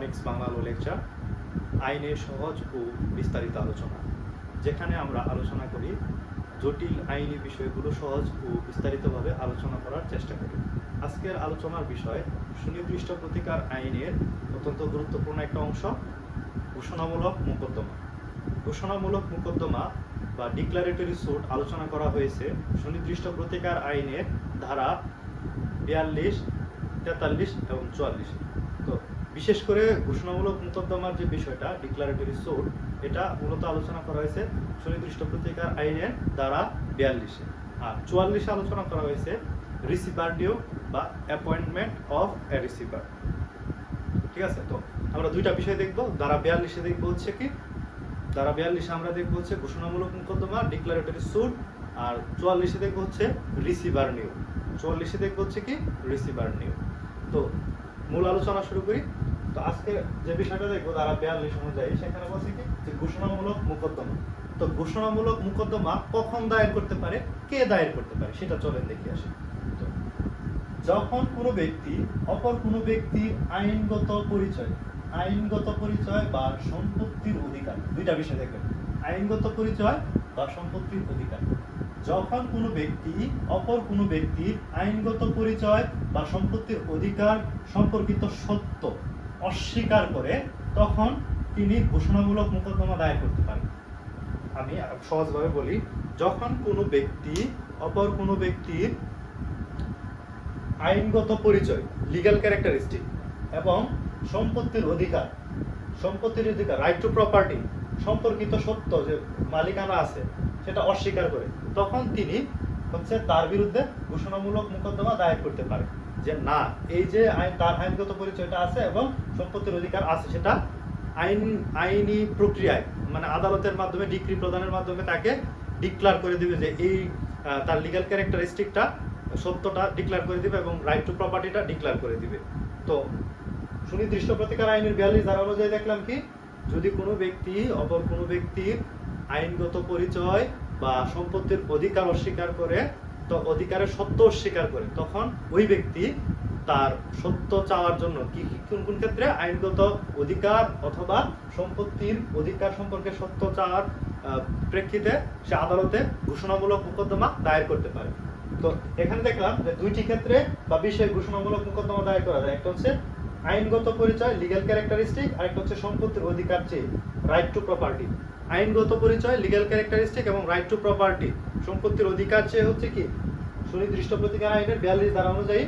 ফনিক্স Bangla lecture আইনের সহজ ও বিস্তারিত আলোচনা, যেখানে আমরা আলোচনা করি জটিল আইনি বিষয়গুলো সহজ ও বিস্তারিতভাবে আলোচনা করার চেষ্টা করি। আজকের আলোচনার বিষয়, সুনির্দিষ্ট প্রতিকার আইনের অত্যন্ত গুরুত্বপূর্ণ একটা অংশ, ঘোষণামূলক মোকদ্দমা। ঘোষণামূলক মোকদ্দমা বা ডিক্লারেটরি সুট আলোচনা করা হয়েছে সুনির্দিষ্ট প্রতিকার আইনের ধারা বিয়াল্লিশ, তেতাল্লিশ এবং চুয়াল্লিশ। তো বিশেষ করে ঘোষণামূলক মোকদ্দমার যে বিষয়টা ডিক্লারেটরি সুট এটা মূলত আলোচনা করা হয়েছে সুনির্দিষ্ট প্রতিকার আইনের দ্বারা বিয়াল্লিশে। আর চুয়াল্লিশে আলোচনা করা হয়েছে রিসিভার ডিউ বা অ্যাপয়েন্টমেন্ট অফ এ রিসিভার ঠিক আছে? তো আমরা দুইটা বিষয় দেখব। দ্বারা বিয়াল্লিশে দেখব হচ্ছে কি? দ্বারা বিয়াল্লিশে আমরা দেখব হচ্ছে ঘোষণামূলক মোকদ্দমা ডিক্লারেটরি সুট আর চুয়াল্লিশে দেখব হচ্ছে রিসিভার নিউ চুয়াল্লিশে দেখব হচ্ছে কি? রিসিভার নিউ তো মূল আলোচনা শুরু করি। তো আজকে যে বিষয়টা দেখব তারা বিয়াল্লিশ অনুযায়ী, সেখানে বলছে কি, যে ঘোষণামূলক মোকদ্দমা। তো ঘোষণামূলক মোকদ্দমা কখন দায়ের করতে পারে, কে দায়ের করতে পারে, সেটা চলেন দেখে আসে। যখন কোনো ব্যক্তি, অপর কোনো ব্যক্তি আইনগত পরিচয় আইনগত পরিচয় বা সম্পত্তির অধিকার, দুইটা বিষয় দেখবেন, আইনগত পরিচয় বা সম্পত্তির অধিকার। যখন কোনো ব্যক্তি, অপর কোনো ব্যক্তির আইনগত পরিচয় বা সম্পত্তির অধিকার সম্পর্কিত সত্য অস্বীকার করে তখন তিনি ঘোষণামূলক মোকদ্দমা দায়ের করতে পারেন। আমি সহজভাবে বলি, যখন কোনো ব্যক্তি, অপর কোনো ব্যক্তির আইনগত পরিচয় লিগ্যাল ক্যারেক্টারিস্টিক এবং সম্পত্তির অধিকার সম্পত্তির অধিকার রাইট টু প্রপার্টি সম্পর্কিত সত্য যে মালিকানা আছে, সেটা অস্বীকার করে, তখন তিনি হচ্ছে তার বিরুদ্ধে ঘোষণামূলক মোকদ্দমা দায়ের করতে পারে যে না, এই যে আইন, তার আইনগত পরিচয়টা আছে এবং সম্পত্তির অধিকার আছে, সেটা আইন, আইনি প্রক্রিয়ায় মানে আদালতের মাধ্যমে, ডিগ্রি প্রদানের মাধ্যমে তাকে ডিক্লার করে দিবে যে এই তার লিগ্যাল ক্যারেক্টারিস্টিকটা সত্যটা ডিক্লার করে দিবে এবং রাইট টু প্রপার্টিটা ডিক্লার করে দিবে। তো সুনির্দিষ্ট প্রতিকার আইনের বিয়াল্লিশ ধারা অনুযায়ী দেখলাম কি, যদি কোনো ব্যক্তি, অপর কোনো ব্যক্তির আইনগত পরিচয় বা সম্পত্তির অধিকার অস্বীকার করে তো অধিকারের সত্য অস্বীকার করে, তখন ওই ব্যক্তি তার সত্য চাওয়ার জন্য কি, কি- কোন কোন ক্ষেত্রে? আইনগত অধিকার অথবা সম্পত্তির অধিকার সম্পর্কে সত্য চাওয়ার প্রেক্ষিতে সে আদালতে ঘোষণামূলক মোকদ্দমা দায়ের করতে পারে। তো এখানে দেখলাম যে দুইটি ক্ষেত্রে বা বিষয়ে ঘোষণামূলক মোকদ্দমা দায়ের করা যায়। একটা হচ্ছে আইনগত পরিচয় লিগ্যাল ক্যারেক্টারিস্টিক আর একটা হচ্ছে সম্পত্তির অধিকার চেয়ে রাইট টু প্রপার্টি আইনগত পরিচয় লিগ্যাল ক্যারেক্টারিস্টিক এবং রাইট টু প্রপার্টি সম্পত্তির অধিকার চেয়ে হচ্ছে কি? সুনির্দিষ্ট প্রতিকার আইনের বিয়াল্লিশ ধারা অনুযায়ী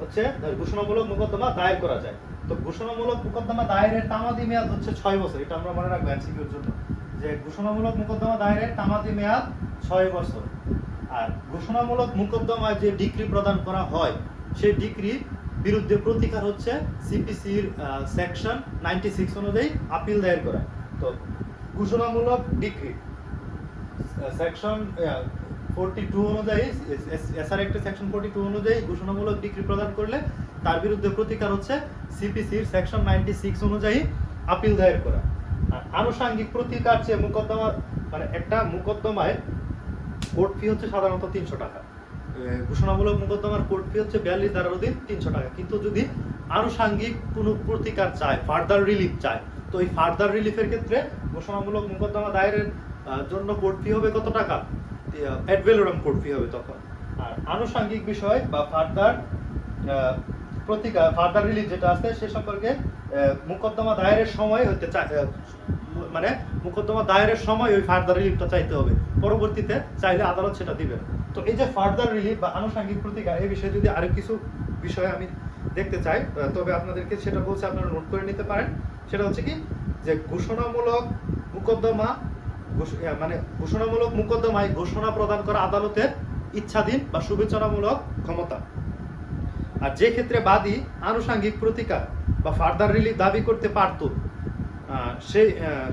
হচ্ছে ঘোষণামূলক মোকদ্দমা দায়ের করা যায়। তো ঘোষণামূলক মোকদ্দমা দায়েরের তামাদি মেয়াদ হচ্ছে ছয় বছর। এটা আমরা মনে রাখব এমসিকিউর জন্য। যে ঘোষণামূলক মোকদ্দমা দায়েরের তামাদি মেয়াদ ছয় বছর। আর ঘোষণামূলক মোকদ্দমায় যে ডিগ্রি প্রদান করা হয়, সেই ডিগ্রি বিরুদ্ধে প্রতিকার হচ্ছে সিপিসির সেকশন নাইনটি সিক্স অনুযায়ী আপিল দায়ের করা। তো ঘোষণামূলক ডিগ্রি সেকশন ফোরটি টু অনুযায়ী এসআর একটা সেকশন ফোরটি টু অনুযায়ী ঘোষণামূলক ডিগ্রি প্রদান করলে তার বিরুদ্ধে প্রতিকার হচ্ছে সিপিসির সেকশন নাইনটি সিক্স অনুযায়ী আপিল দায়ের করা। আর আনুষাঙ্গিক প্রতিকার চেয়ে মোকদ্দমা মানে একটা মোকদ্দমায় কোর্ট ফি হচ্ছে সাধারণত তিনশো টাকা। ঘোষণামূলক মোকদ্দমার কোর্ট ফি হচ্ছে বিয়াল্লিশ ধারার অধীন তিনশো টাকা। কিন্তু যদি আনুষাঙ্গিক কোনো প্রতিকার চায় ফার্দার রিলিফ চায়, তো এই ফার্দার রিলিফের ক্ষেত্রে ঘোষণামূলক মোকদ্দমা দায়েরের জন্য কোর্ট ফি হবে কত টাকা? অ্যাডভেলোরাম কোর্ট ফি হবে তখন। আর আনুষাঙ্গিক বিষয় বা ফার্দার প্রতিকার ফার্দার রিলিফ যেটা আছে সে সম্পর্কে মোকদ্দমা দায়েরের সময় হতে মানে মোকদ্দমা দায়েরের সময় ওই ফার্দার রিলিফটা চাইতে হবে। পরবর্তীতে চাইলে আদালত সেটা দিবে। তো এই যে ফার্দার রিলিফ বা আনুষঙ্গিক প্রতিকার এই বিষয়ে যদি আরও কিছু বিষয় আমি দেখতে চাই তবে আপনাদেরকে সেটা বলছে আপনারা নোট করে নিতে পারেন। সেটা হচ্ছে কি? যে ঘোষণামূলক মোকদ্দমা মানে ঘোষণামূলক মোকদ্দমায় ঘোষণা প্রদান করা আদালতের ইচ্ছাধীন বা শুভেচ্ছামূলক ক্ষমতা। আর যে ক্ষেত্রে বাদী আনুষাঙ্গিক প্রতিকার বা ফার্দার রিলিফ দাবি করতে পারতো সেই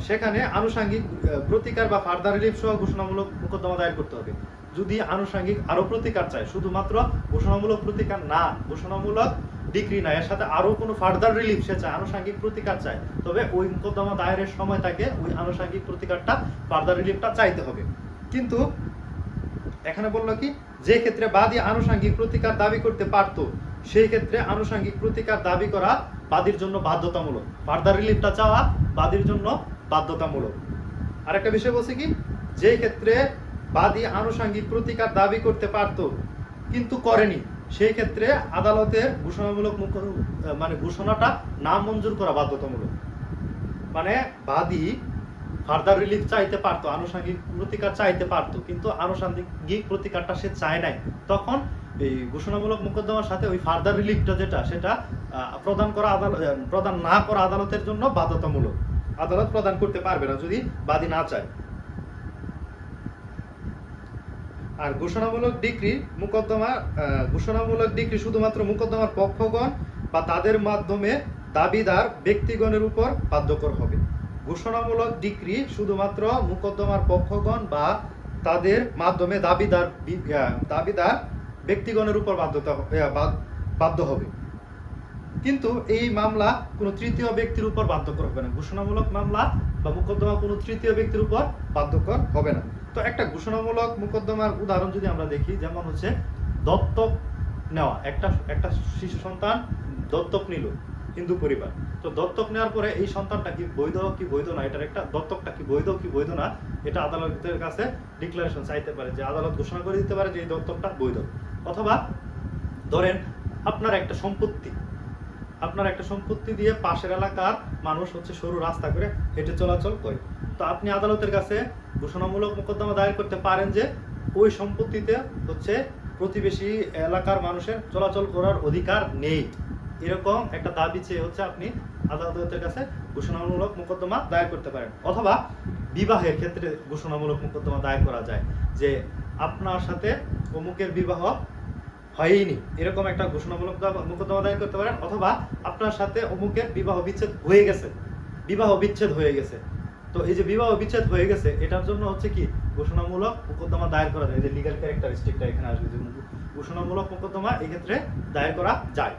সেখানে আনুষাঙ্গিক প্রতিকার বা ফার্দার রিলিফ সহ ঘোষণামূলক মোকদ্দমা দায়ের করতে হবে। যদি আনুষাঙ্গিক আরও প্রতিকার চায়, শুধুমাত্র ঘোষণামূলক প্রতিকার না, ঘোষণামূলক ডিগ্রি না এর সাথে আরও কোনো ফার্দার রিলিফ সে চায়, আনুষাঙ্গিক প্রতিকার চায়। তবে ওই মোকদ্দমা দায়েরের সময় তাকে ওই আনুষাঙ্গিক প্রতিকারটা ফার্দার রিলিফটা চাইতে হবে। কিন্তু এখানে বলল কি, যে ক্ষেত্রে বাদী আনুষাঙ্গিক প্রতিকার দাবি করতে পারতো, সেই ক্ষেত্রে আনুষাঙ্গিক প্রতিকার দাবি করা বাদীর জন্য বাধ্যতামূলক। ফার্দার রিলিফটা চাওয়া বাদীর জন্য বাধ্যতামূলক। আরেকটা বিষয় বলছি কি, যে ক্ষেত্রে বাদী আনুষঙ্গিক প্রতিকার দাবি করতে পারতো, কিন্তু করেনি। সেই ক্ষেত্রে আদালতের ঘোষণামূলক মানে ঘোষণাটা না মঞ্জুর করা বাধ্যতামূলক। মানে বাদী ফার্দার রিলিফ চাইতে পারতো, আনুষঙ্গিক প্রতিকার চাইতে পারতো, কিন্তু আনুষঙ্গিক প্রতিকারটা সে চায় নাই। তখন এই ঘোষণামূলক মোকদ্দমার সাথে ওই ফার্দার রিলিফটা যেটা, সেটা প্রদান করা আদালত প্রদান না করা আদালতের জন্য বাধ্যতামূলক। আদালত প্রদান করতে পারবে না যদি বাদী না চায়। আর ঘোষণামূলক ডিগ্রি মোকদ্দমা ঘোষণামূলক ডিগ্রি শুধুমাত্র মোকদ্দমার পক্ষগণ বা তাদের মাধ্যমে দাবিদার ব্যক্তিগণের উপর বাধ্যকর হবে। ঘোষণামূলক ডিগ্রি শুধুমাত্র মোকদ্দমার পক্ষগণ বা তাদের মাধ্যমে দাবিদার দাবিদার ব্যক্তিগণের উপর বাধ্যতা বাধ্য হবে। কিন্তু এই মামলা কোনো তৃতীয় ব্যক্তির উপর বাধ্যকর হবে না। ঘোষণামূলক মামলা বা মোকদ্দমা কোনো তৃতীয় ব্যক্তির উপর বাধ্যকর হবে না। তো একটা ঘোষণামূলক মোকদ্দমার উদাহরণ যদি আমরা দেখি, যেমন হচ্ছে দত্তক নেওয়া। একটা একটা শিশু সন্তান দত্তক নিল, হিন্দু পরিবার। তো দত্তক নেওয়ার পরে এই সন্তানটা কি বৈধ কি বৈধ না? এটার একটা দত্তকটা কি বৈধ কি বৈধ না? এটা আদালতের কাছে ডিক্লারেশন চাইতে পারে যে আদালত ঘোষণা করে দিতে পারে যে এই দত্তকটা বৈধ। অথবা ধরেন আপনার একটা সম্পত্তি, আপনার একটা সম্পত্তি দিয়ে পাশের এলাকার মানুষ হচ্ছে সরু রাস্তা করে হেঁটে চলাচল করে। তো আপনি আদালতের কাছে ঘোষণামূলক মোকদ্দমা দায়ের করতে পারেন যে, ওই সম্পত্তিতে হচ্ছে প্রতিবেশী এলাকার মানুষের চলাচল করার অধিকার নেই। এরকম একটা দাবি চেয়ে হচ্ছে আপনি আদালতের কাছে ঘোষণামূলক মোকদ্দমা দায়ের করতে পারেন। অথবা বিবাহের ক্ষেত্রে ঘোষণামূলক মোকদ্দমা দায়ের করা যায় যে, আপনার সাথে অমুকের বিবাহ হয়নি। এরকম একটা ঘোষণামূলক মোকদ্দমা দায়ের করতে পারেন। অথবা আপনার সাথে অমুকের বিবাহ বিচ্ছেদ হয়ে গেছে। বিবাহ বিচ্ছেদ হয়ে গেছে। তো এই যে বিবাহ বিচ্ছেদ হয়ে গেছে, এটার জন্য হচ্ছে কি, ঘোষণামূলক মোকদ্দমা দায়ের করা যায়। এই যে লিগাল ক্যারেক্টারিস্টিকটা এখানে আসবে, যে ঘোষণামূলক মোকদ্দমা এই ক্ষেত্রে দায়ের করা যায়।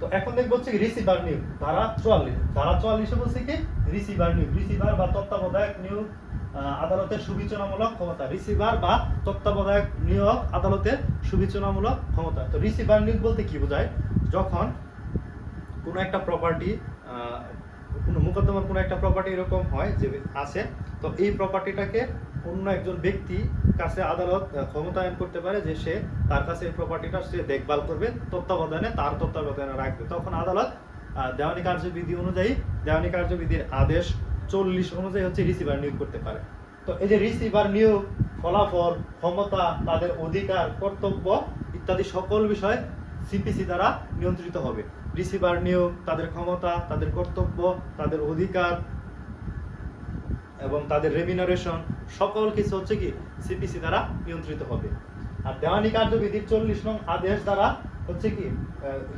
তো এখন দেখব হচ্ছে রিসিভার নিয়োগ, ধারা চুয়াল্লিশ। ধারা চুয়াল্লিশে বলছে কি রিসিভার নিয়োগ রিসিভার বা তত্ত্বাবধায়ক নিয়োগ আদালতের সুবিচারণামূলক ক্ষমতা। রিসিভার বা তত্ত্বাবধায়ক নিয়োগ, আদালতের সুবিচারণামূলক ক্ষমতা। তো রিসিভার নিয়োগ বলতে কি বোঝায়? যখন কোনো একটা প্রপার্টি কোনো মোকদ্দমার কোনো একটা প্রপার্টি এরকম হয় যে আছে, তো এই প্রপার্টিটাকে অন্য একজন ব্যক্তি কাছে আদালত ক্ষমতায়ন করতে পারে যে সে তার কাছে এই প্রপার্টিটা সে দেখভাল করবে, তত্ত্বাবধানে তার তত্ত্বাবধানে রাখবে। তখন আদালত দেওয়ানি কার্যবিধি অনুযায়ী, দেওয়ানি কার্যবিধির আদেশ চল্লিশ অনুযায়ী হচ্ছে রিসিভার নিয়োগ করতে পারে। তো এই যে রিসিভার নিয়োগ, ফলাফল, ক্ষমতা, তাদের অধিকার, কর্তব্য ইত্যাদি সকল বিষয় সিপিসি দ্বারা নিয়ন্ত্রিত হবে। রিসিভার নিয়োগ তাদের ক্ষমতা, তাদের কর্তব্য, তাদের অধিকার এবং তাদের রেমিনারেশন সকল কিছু হচ্ছে কি সিপিসি দ্বারা নিয়ন্ত্রিত হবে। আর দেওয়ানি কার্যবিধির চল্লিশ নং আদেশ দ্বারা হচ্ছে কি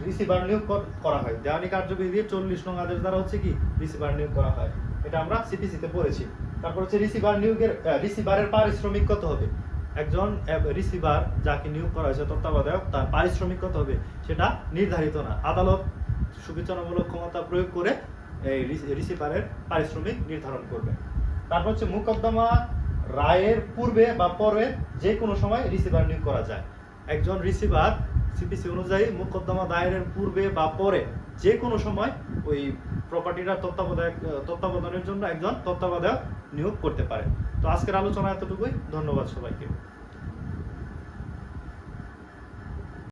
রিসিভার নিয়োগ করা হয়। দেওয়ানি কার্যবিধির চল্লিশ নং আদেশ দ্বারা হচ্ছে কি রিসিভার নিয়োগ করা হয়। এটা আমরা সিপিসিতে পড়েছি। তারপর হচ্ছে রিসিভার নিয়োগের রিসিভারের পারিশ্রমিক কত হবে? একজন রিসিভার যাকে নিয়োগ করা হয়েছে তত্ত্বাবধায়ক, তার পারিশ্রমিক কত হবে সেটা নির্ধারিত না। আদালত সুবিচারণামূলক ক্ষমতা প্রয়োগ করে এই রিসিভারের পারিশ্রমিক নির্ধারণ করবে। তারপর হচ্ছে মোকদ্দমা রায়ের পূর্বে বা পরে যে কোনো সময় রিসিভার নিয়োগ করা যায়। একজন রিসিভার সিপিসি অনুযায়ী মোকদ্দমা দায়েরের পূর্বে বা পরে যে কোনো সময় ওই প্রপার্টিটার তত্ত্বাবধায়ক, তত্ত্বাবধানের জন্য একজন তত্ত্বাবধায়ক নিয়োগ করতে পারে। তো আজকের আলোচনা এতটুকুই। ধন্যবাদ সবাইকে।